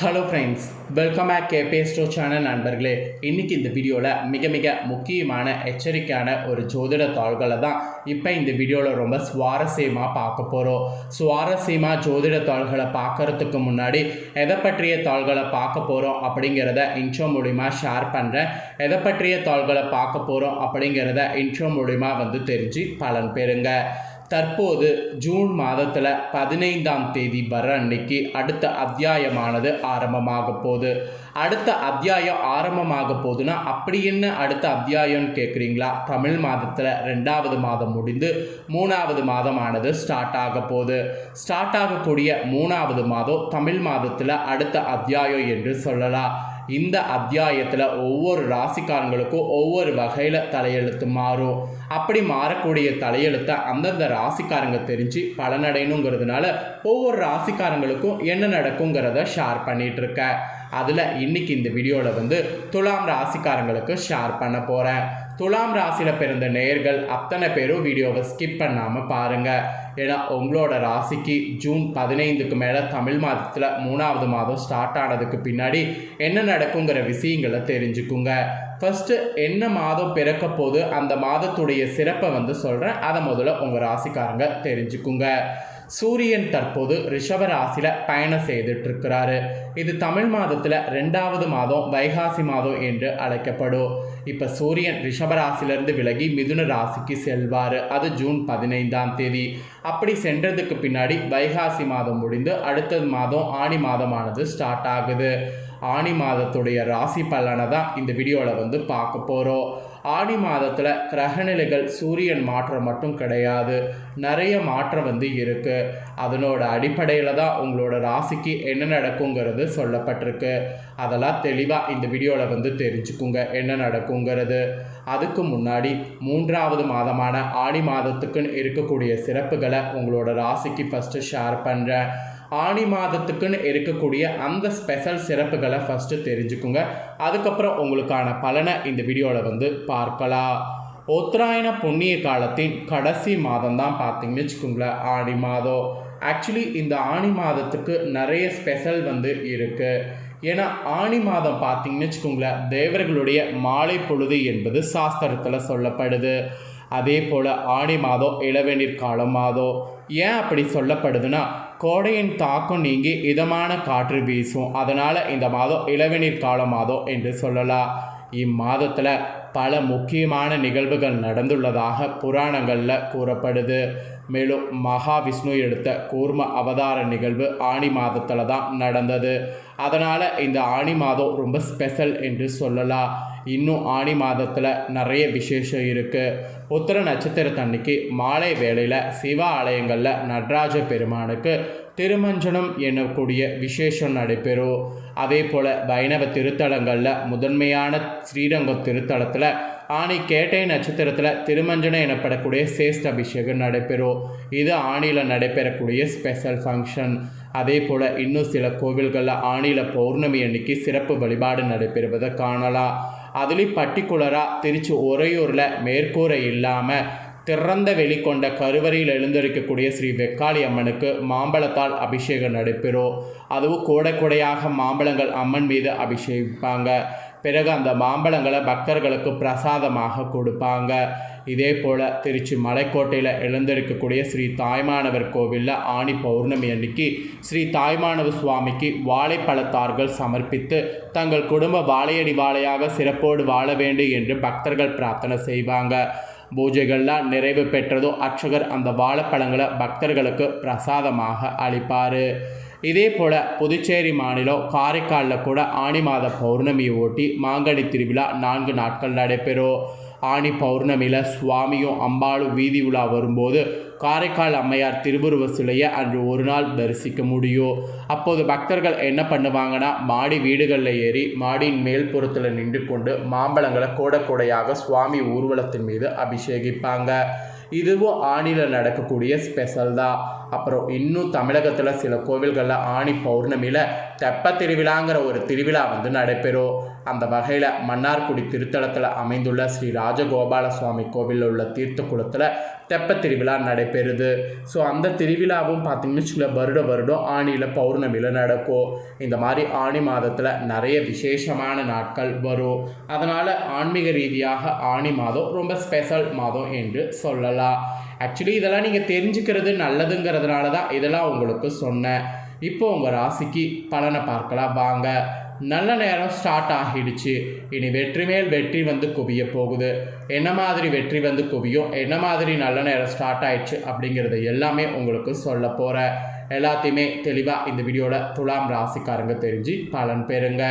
Hello friends welcome back கேபே ஸ்டோ channel நண்பர்களே. இன்றைக்கி இந்த வீடியோவில் மிக மிக முக்கியமான எச்சரிக்கையான ஒரு ஜோதிட தாள்களை தான் இப்போ இந்த வீடியோவில் ரொம்ப சுவாரஸ்யமாக பார்க்க போகிறோம் சுவாரஸ்யமாக ஜோதிட தாள்களை பார்க்கறதுக்கு முன்னாடி எதை பற்றிய தாள்களை பார்க்க போகிறோம் அப்படிங்கிறத இன்ட்ரோ மூலிமா ஷேர் பண்ணுறேன் எதை பற்றிய தாள்களை பார்க்க போகிறோம் அப்படிங்கிறத இன்ட்ரோ மூலிமா வந்து தெரிஞ்சு பலன் பெறுங்க. தற்போது ஜூன் மாதத்தில் பதினைந்தாம் தேதி வர அன்னைக்கு அடுத்த அத்தியாயமானது ஆரம்பமாக போகுது. அடுத்த அத்தியாயம் ஆரம்பமாக போகுதுன்னா அப்படி என்ன அடுத்த அத்தியாயம்னு கேட்குறீங்களா தமிழ் மாதத்தில் ரெண்டாவது மாதம் முடிந்து மூணாவது மாதமானது ஸ்டார்ட் ஆக போகுது. ஸ்டார்ட் ஆகக்கூடிய மூணாவது மாதம் தமிழ் மாதத்தில் அடுத்த அத்தியாயம் என்று சொல்லலாம். இந்த அத்தியாயத்தில் ஒவ்வொரு ராசிக்காரங்களுக்கும் ஒவ்வொரு வகையில் தலையெழுத்து மாறும். அப்படி மாறக்கூடிய தலையெழுத்தை அந்தந்த ராசிக்காரங்க தெரிஞ்சு பலனடையணுங்கிறதுனால ஒவ்வொரு ராசிக்காரங்களுக்கும் என்ன நடக்குங்கிறத ஷேர் பண்ணிகிட்ருக்கேன் அதில் இன்னைக்கு இந்த வீடியோவில் வந்து துலாம் ராசிக்காரங்களுக்கு ஷேர் பண்ண போகிறேன் துலாம் ராசியில் பிறந்த நேர்கள் அத்தனை பேரும் வீடியோவை ஸ்கிப் பண்ணாமல் பாருங்கள் ஏன்னா உங்களோட ராசிக்கு ஜூன் பதினைந்துக்கு மேலே தமிழ் மாதத்தில் மூணாவது மாதம் ஸ்டார்ட் ஆனதுக்கு பின்னாடி என்ன நடக்குங்கிற விஷயங்களை தெரிஞ்சுக்குங்க. ஃபஸ்ட்டு என்ன மாதம் பிறக்க போது அந்த மாதத்துடைய சிறப்பை வந்து சொல்கிறேன் அதை முதல்ல உங்கள் ராசிக்காரங்க தெரிஞ்சுக்குங்க. சூரியன் தற்போது ரிஷபராசியில் பயணம் செய்துட்டு இருக்கிறாரு இது தமிழ் மாதத்தில் ரெண்டாவது மாதம் வைகாசி மாதம் என்று அழைக்கப்படும். இப்போ சூரியன் ரிஷபராசிலிருந்து விலகி மிதுன ராசிக்கு செல்வார். அது ஜூன் பதினைந்தாம் தேதி. அப்படி சென்றதுக்கு பின்னாடி வைகாசி மாதம் முடிந்து அடுத்த மாதம் ஆணி மாதமானது ஸ்டார்ட் ஆகுது. ஆணி மாதத்துடைய ராசி பலனை தான் இந்த வீடியோவில் வந்து பார்க்க போகிறோம் ஆடி மாதத்தில் கிரகநிலைகள் சூரியன் மாற்றம் மட்டும் கிடையாது. நிறைய மாற்றம் வந்து இருக்குது அதனோட அடிப்படையில் தான் உங்களோட ராசிக்கு என்ன நடக்குங்கிறது சொல்லப்பட்டிருக்கு. அதெல்லாம் தெளிவாக இந்த வீடியோவில் வந்து தெரிஞ்சுக்குங்க. என்ன நடக்குங்கிறது. அதுக்கு முன்னாடி மூன்றாவது மாதமான ஆடி மாதத்துக்குன்னு இருக்கக்கூடிய சிறப்புகளை உங்களோட ராசிக்கு ஃபஸ்ட்டு ஷேர் பண்ணுறேன் ஆணி மாதத்துக்குன்னு இருக்கக்கூடிய அந்த ஸ்பெஷல் சிறப்புகளை ஃபஸ்ட்டு தெரிஞ்சுக்குங்க. அதுக்கப்புறம் உங்களுக்கான பலனை இந்த வீடியோவில் வந்து பார்க்கலாம். உத்தராயண புண்ணிய காலத்தின் கடைசி மாதம் தான் பார்த்தீங்கன்னு வச்சுக்கோங்களேன் ஆணி மாதம். ஆக்சுவலி இந்த ஆணி மாதத்துக்கு நிறைய ஸ்பெஷல் வந்து இருக்குது ஏன்னா ஆணி மாதம் பார்த்தீங்கன்னு வச்சுக்கோங்களேன் தேவர்களுடைய மாலை பொழுது என்பது சாஸ்திரத்தில் சொல்லப்படுது. அதே போல் ஆணி மாதம் இளவேநீர் காலம் மாதம். ஏன் அப்படி சொல்லப்படுதுன்னா கோடையின் தாக்கம் நீங்கி இதமான காற்று வீசும். அதனால் இந்த மாதம் இளவேநீர் கால மாதம் என்று சொல்லலாம். இம்மாதத்தில் பல முக்கியமான நிகழ்வுகள் நடந்துள்ளதாக புராணங்களில் கூறப்படுது. மேலும் மகாவிஷ்ணு எடுத்த கூர்ம அவதார நிகழ்வு ஆணி மாதத்தில் தான் நடந்தது. அதனால் இந்த ஆணி மாதம் ரொம்ப ஸ்பெஷல் என்று சொல்லலாம். இன்னும் ஆணி மாதத்தில் நிறைய விசேஷம் இருக்குது உத்தர நட்சத்திரத்தன்னைக்கு மாலை வேளையில் சிவ ஆலயங்களில் நடராஜ பெருமானுக்கு திருமஞ்சனம் எனக்கூடிய விசேஷம் நடைபெறும் அதே போல் வைணவ திருத்தலங்களில் முதன்மையான ஸ்ரீரங்கம் திருத்தலத்தில் ஆணி கேட்டை நட்சத்திரத்தில் திருமஞ்சனம் எனப்படக்கூடிய சேஷ்ட அபிஷேகம் நடைபெறும் இது ஆணியில் நடைபெறக்கூடிய ஸ்பெஷல் ஃபங்க்ஷன் அதே போல் இன்னும் சில கோவில்களில் ஆணியில் பௌர்ணமி அன்னைக்கு சிறப்பு வழிபாடு நடைபெறுவதை காணலாம். அதுலேயும் பர்டிகுலராக திருச்சி உறையூரில் மேற்கூரை இல்லாமல் திறந்த வெளிக்கொண்ட கருவறையில் எழுந்திருக்கக்கூடிய ஸ்ரீ வெக்காளி அம்மனுக்கு மாம்பழத்தால் அபிஷேகம் நடைபெறும் அதுவும் கூட கூடையாக மாம்பழங்கள் அம்மன் மீது அபிஷேகிப்பாங்க. பிறகு அந்த மாம்பழங்களை பக்தர்களுக்கு பிரசாதமாக கொடுப்பாங்க. இதே போல் திருச்சி மலைக்கோட்டையில் எழுந்திருக்கக்கூடிய ஸ்ரீ தாய்மானவர் கோவிலில் ஆணி பௌர்ணமி அன்னைக்கு ஸ்ரீ தாய்மானவர் சுவாமிக்கு வாழைப்பழத்தார்கள் சமர்ப்பித்து தங்கள் குடும்ப வாழையடி வாழையாக சிறப்போடு வாழ வேண்டும் என்று பக்தர்கள் பிரார்த்தனை செய்வாங்க. பூஜைகள்லாம் நிறைவு பெற்றதும் அர்ச்சகர் அந்த வாழைப்பழங்களை பக்தர்களுக்கு பிரசாதமாக அளிப்பார். இதே போல் புதுச்சேரி மாநிலம் காரைக்காலில் கூட ஆணி மாத பௌர்ணமியை ஓட்டி மாங்கனி திருவிழா நான்கு நாட்கள் நடைபெறும். ஆணி பௌர்ணமியில் சுவாமியும் அம்பாளும் வீதி உலா வரும்போது காரைக்கால் அம்மையார் திருவுருவ சிலையை அன்று ஒரு நாள் தரிசிக்க முடியும். அப்போது பக்தர்கள் என்ன பண்ணுவாங்கன்னா மாடி வீடுகளில் ஏறி மாடியின் மேல் புறத்தில் நின்று கொண்டு மாம்பழங்களை கூட கூடையாக சுவாமி ஊர்வலத்தின் மீது அபிஷேகிப்பாங்க. இதுவும் ஆணியில் நடக்கக்கூடிய ஸ்பெஷல் தான். அப்புறம் இன்னும் தமிழகத்தில் சில கோவில்களில் ஆணி பௌர்ணமியில் தெப்ப திருவிழாங்கிற ஒரு திருவிழா வந்து நடைபெறும். அந்த வகையில் மன்னார்குடி திருத்தலத்தில் அமைந்துள்ள ஸ்ரீ ராஜகோபால சுவாமி கோவிலில் உள்ள தீர்த்த குளத்தில் தெப்ப திருவிழா நடைபெறுது. ஸோ அந்த திருவிழாவும் பார்த்தீங்கன்னு வச்சுக்கோங்களேன் வருட வருடம் ஆணியில் பௌர்ணமியில் நடக்கும். இந்த மாதிரி ஆணி மாதத்தில் நிறைய விசேஷமான நாட்கள் வரும். அதனால் ஆன்மீக ரீதியாக ஆணி மாதம் ரொம்ப ஸ்பெஷல் மாதம் என்று சொல்லலாம். ஆக்சுவலி இதெல்லாம் நீங்கள் தெரிஞ்சுக்கிறது நல்லதுங்கிறதுனால தான் இதெல்லாம் உங்களுக்கு சொன்னேன். இப்போ உங்கள் ராசிக்கு பலனை பார்க்கலாம். வாங்க நல்ல நேரம் ஸ்டார்ட் ஆகிடுச்சு. இனி வெற்றி மேல் வெற்றி வந்து குவிய போகுது. என்ன மாதிரி வெற்றி வந்து குவியும்? என்ன மாதிரி நல்ல நேரம் ஸ்டார்ட் ஆயிடுச்சு அப்படிங்கிறத எல்லாமே உங்களுக்கு சொல்ல போகிறேன் எல்லாத்தையுமே தெளிவாக இந்த வீடியோவில் துலாம் ராசிக்காரங்க தெரிஞ்சு பலன் பெறுங்க.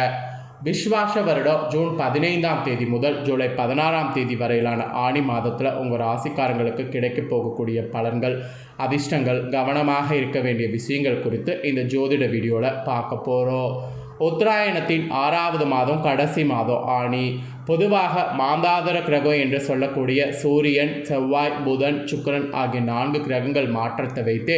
விஸ்வாச வருடம் ஜூன் பதினைந்தாம் தேதி முதல் ஜூலை பதினாறாம் தேதி வரையிலான ஆணி மாதத்தில் உங்கள் ராசிக்காரங்களுக்கு கிடைக்க போகக்கூடிய பலன்கள் அதிர்ஷ்டங்கள் கவனமாக இருக்க வேண்டிய விஷயங்கள் குறித்து இந்த ஜோதிட வீடியோவில் பார்க்க போகிறோம் உத்தராயணத்தின் ஆறாவது மாதம் கடைசி மாதம் ஆணி. பொதுவாக மாந்தாதர கிரகம் என்று சொல்லக்கூடிய சூரியன் செவ்வாய் புதன் சுக்கரன் ஆகிய நான்கு கிரகங்கள் மாற்றத்தை வைத்து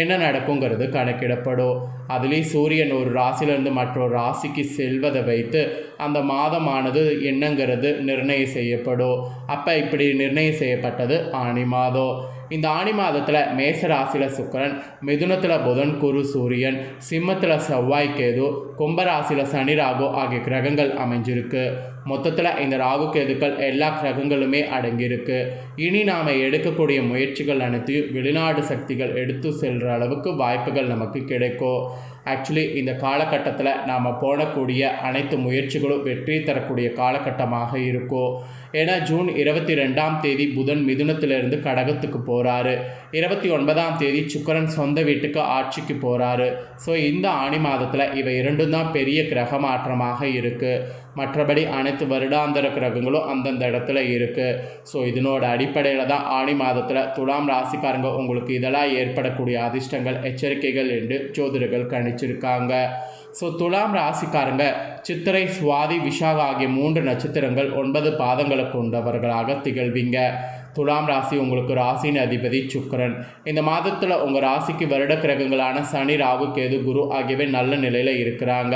என்ன நடக்குங்கிறது கணக்கிடப்படும். அதுலேயும் சூரியன் ஒரு ராசியிலிருந்து மற்றொரு ராசிக்கு செல்வதை வைத்து அந்த மாதமானது என்னங்கிறது நிர்ணயம் செய்யப்படும். அப்போ இப்படி நிர்ணயம் செய்யப்பட்டது ஆணி மாதம். இந்த ஆணி மாதத்தில் மேச ராசியில் சுக்கரன் மிதுனத்தில் புதன் குரு சூரியன் சிம்மத்தில் செவ்வாய் கேது கும்பராசியில் சனி ராகு ஆகிய கிரகங்கள் அமைஞ்சிருக்கு. மொத்தத்தில் இந்த ராகு கேதுக்கள் எல்லா கிரகங்களுமே அடங்கியிருக்கு. இனி நாம் எடுக்கக்கூடிய முயற்சிகள் அனைத்தையும் வெளிநாடு சக்திகள் எடுத்து செல்கிற அளவுக்கு வாய்ப்புகள் நமக்கு கிடைக்கும். ஆக்சுவலி இந்த காலகட்டத்தில் நாம் போடக்கூடிய அனைத்து முயற்சிகளும் வெற்றி தரக்கூடிய காலகட்டமாக இருக்கும் ஏன்னா ஜூன் இருபத்தி ரெண்டாம் தேதி புதன் மிதுனத்திலிருந்து கடகத்துக்கு போகிறாரு இருபத்தி ஒன்பதாம் தேதி சுக்கரன் சொந்த வீட்டுக்கு ஆட்சிக்கு போகிறாரு ஸோ இந்த ஆணி மாதத்தில் இவை இரண்டும் தான் பெரிய கிரக மாற்றமாக இருக்குது மற்றபடி அனைத்து வருடாந்திர கிரகங்களும் அந்தந்த இடத்துல இருக்குது ஸோ இதனோட அடிப்படையில் தான் ஆணி மாதத்தில் துலாம் ராசிக்காரங்க உங்களுக்கு இதெல்லாம் ஏற்படக்கூடிய அதிர்ஷ்டங்கள் எச்சரிக்கைகள் என்று ஜோதிடர்கள் கணிச்சிருக்காங்க ஸோ துலாம் ராசிக்காரங்க சித்திரை சுவாதி விஷாக ஆகிய மூன்று நட்சத்திரங்கள் ஒன்பது பாதங்களை கொண்டவர்களாக திகழ்வீங்க. துலாம் ராசி உங்களுக்கு ராசியின் அதிபதி சுக்கரன். இந்த மாதத்தில் உங்கள் ராசிக்கு வருட கிரகங்களான சனி ராகு கேது குரு ஆகியவை நல்ல நிலையில் இருக்கிறாங்க.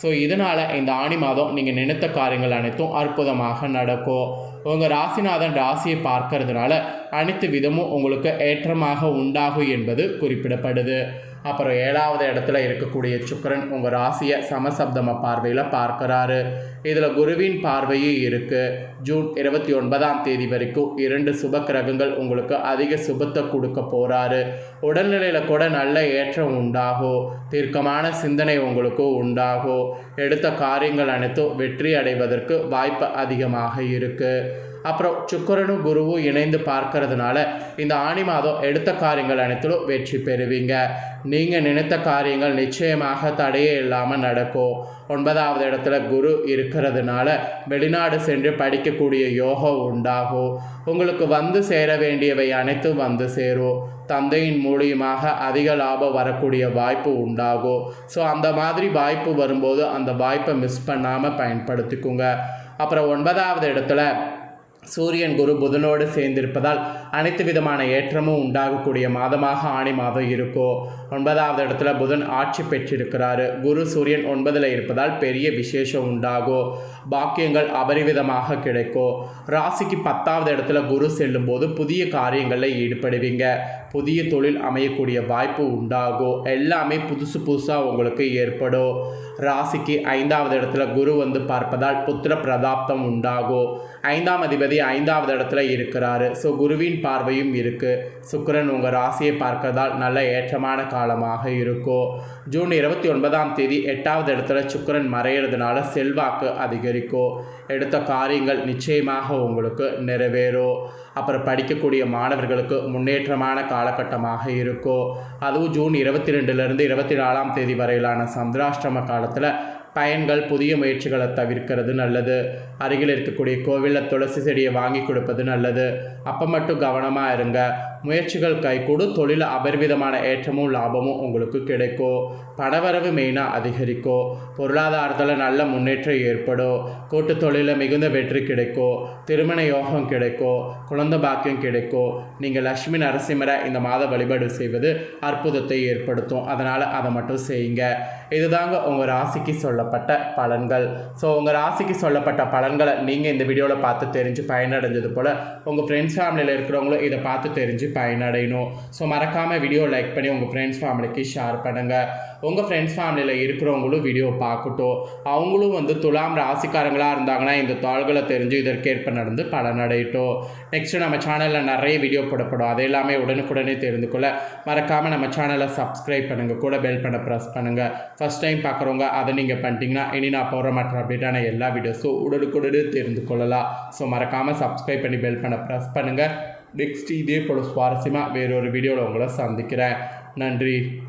ஸோ இதனால் இந்த ஆணி மாதம் நீங்கள் நினைத்த காரியங்கள் அனைத்தும் அற்புதமாக நடக்கும். உங்கள் ராசிநாதன் ராசியை பார்க்கறதுனால அனைத்து விதமும் உங்களுக்கு ஏற்றமாக உண்டாகும் என்பது குறிப்பிடப்படுது. அப்புறம் ஏழாவது இடத்துல இருக்கக்கூடிய சுக்கரன் உங்கள் ராசியை சமசப்தம பார்வையில் பார்க்குறாரு. இதில் குருவின் பார்வையும் இருக்குது ஜூன் இருபத்தி ஒன்பதாம் தேதி வரைக்கும் இரண்டு சுப கிரகங்கள் உங்களுக்கு அதிக சுபத்தை கொடுக்க போகிறாரு உடல்நிலையில் கூட நல்ல ஏற்றம் உண்டாகும் தீர்க்கமான சிந்தனை உங்களுக்கு உண்டாகும் எடுத்த காரியங்கள் அனைத்தும் வெற்றி அடைவதற்கு வாய்ப்பு அதிகமாக இருக்குது அப்புறம் சுக்கரனும் குருவும் இணைந்து பார்க்கறதுனால இந்த ஆணி மாதம் எடுத்த காரியங்கள் அனைத்திலும் வெற்றி பெறுவீங்க. நீங்கள் நினைத்த காரியங்கள் நிச்சயமாக தடையே இல்லாமல் நடக்கும். ஒன்பதாவது இடத்துல குரு இருக்கிறதுனால வெளிநாடு சென்று படிக்கக்கூடிய யோகம் உண்டாகும். உங்களுக்கு வந்து சேர வேண்டியவை அனைத்தும் வந்து சேரும். தந்தையின் மூலியமாக அதிக லாபம் வரக்கூடிய வாய்ப்பு உண்டாகும். ஸோ அந்த மாதிரி வாய்ப்பு வரும்போது அந்த வாய்ப்பை மிஸ் பண்ணாமல் பயன்படுத்திக்கோங்க. அப்புறம் ஒன்பதாவது இடத்துல சூரியன் குரு புதனோடு சேர்ந்திருப்பதால் அனைத்து விதமான ஏற்றமும் உண்டாகக்கூடிய மாதமாக ஆணி மாதம் இருக்கும் ஒன்பதாவது இடத்துல புதன் ஆட்சி பெற்றிருக்கிறாரு. குரு சூரியன் ஒன்பதில் இருப்பதால் பெரிய விசேஷம் உண்டாகும் பாக்கியங்கள் அபரிவிதமாக கிடைக்கும் ராசிக்கு பத்தாவது இடத்துல குரு செல்லும் போது புதிய காரியங்களில் ஈடுபடுவீங்க. புதிய தொழில் அமையக்கூடிய வாய்ப்பு உண்டாகும் எல்லாமே புதுசு புதுசாக உங்களுக்கு ஏற்படும் ராசிக்கு ஐந்தாவது இடத்துல குரு வந்து பார்ப்பதால் புத்திர பிரதாப்தம் உண்டாகும் ஐந்தாம் அதிபதி ஐந்தாவது இடத்துல இருக்கிறாரு. ஸோ குருவின் பார்வையும் இருக்குது சுக்கரன் உங்கள் ராசியை பார்க்கறதால் நல்ல ஏற்றமான காலமாக இருக்கும் ஜூன் இருபத்தி ஒன்பதாம் தேதி எட்டாவது இடத்துல சுக்கரன் மறையிறதுனால செல்வாக்கு அதிகரிக்கும் எடுத்த காரியங்கள் நிச்சயமாக உங்களுக்கு நிறைவேறும் அப்புறம் படிக்கக்கூடிய மாணவர்களுக்கு முன்னேற்றமான காலகட்டமாக இருக்கும் அதுவும் ஜூன் இருபத்தி ரெண்டுலேருந்து இருபத்தி நாலாம் தேதி வரையிலான சந்திராஷ்டம காலத்தில் பயன்கள் புதிய முயற்சிகளை தவிர்க்கிறது நல்லது. அருகில் இருக்கக்கூடிய கோவிலில் துளசி செடியை வாங்கி கொடுப்பது நல்லது. அப்போ மட்டும் கவனமாக இருங்க. முயற்சிகள் கைகூடும் தொழில் அபரிவிதமான ஏற்றமும் லாபமும் உங்களுக்கு கிடைக்கும் பணவரவு மெயினாக அதிகரிக்கும் பொருளாதாரத்தில் நல்ல முன்னேற்றம் ஏற்படும் கூட்டு தொழிலில் மிகுந்த வெற்றி கிடைக்கும் திருமண யோகம் கிடைக்கும் குழந்தை பாக்கியம் கிடைக்கும் நீங்கள் லக்ஷ்மி நரசிம்மரை இந்த மாத வழிபாடு செய்வது அற்புதத்தை ஏற்படுத்தும். அதனால் அதை மட்டும் செய்யுங்க. இதுதாங்க உங்கள் ராசிக்கு சொல்லப்பட்ட பலன்கள். ஸோ உங்கள் ராசிக்கு சொல்லப்பட்ட பலன்களை நீங்கள் இந்த வீடியோவில் பார்த்து தெரிஞ்சு பயனடைஞ்சது போல் உங்கள் ஃப்ரெண்ட்ஸ் ஃபேமிலியில் இருக்கிறவங்களும் இதை பார்த்து தெரிஞ்சு பயனடையணும். ஸோ மறக்காமல் வீடியோ லைக் பண்ணி உங்கள் ஃப்ரெண்ட்ஸ் ஃபேமிலிக்கு ஷேர் பண்ணுங்கள் உங்கள் ஃப்ரெண்ட்ஸ் ஃபேமிலியில் இருக்கிறவங்களும் வீடியோ பார்க்கட்டும். அவங்களும் வந்து துலாம் ராசிக்காரங்களாக இருந்தாங்கன்னா இந்த தாள்களை தெரிஞ்சு இதற்கேற்ப நடந்து பலனடையட்டும். நெக்ஸ்ட்டு நம்ம சேனலில் நிறைய வீடியோ போடப்படும். அது எல்லாமே உடனுக்குடனே தெரிந்து கொள்ள மறக்காமல் நம்ம சேனலை சப்ஸ்கிரைப் பண்ணுங்கள் கூட பெல் பண்ண ப்ரெஸ் பண்ணுங்கள் ஃபஸ்ட் டைம் பார்க்குறவங்க அதை நீங்கள் பண்ணிட்டீங்கன்னா இனி நான் போகிற மற்ற அப்டேட்டான எல்லா வீடியோஸும் உடனுக்குடனே தெரிந்து கொள்ளலாம் ஸோ மறக்காமல் சப்ஸ்கிரைப் பண்ணி பெல் பண்ண ப்ரெஸ் பண்ணுங்கள் நெக்ஸ்ட் இதே போல் சுவாரஸ்யமாக வேறொரு வீடியோவில் உங்களை சந்திக்கிறேன். நன்றி.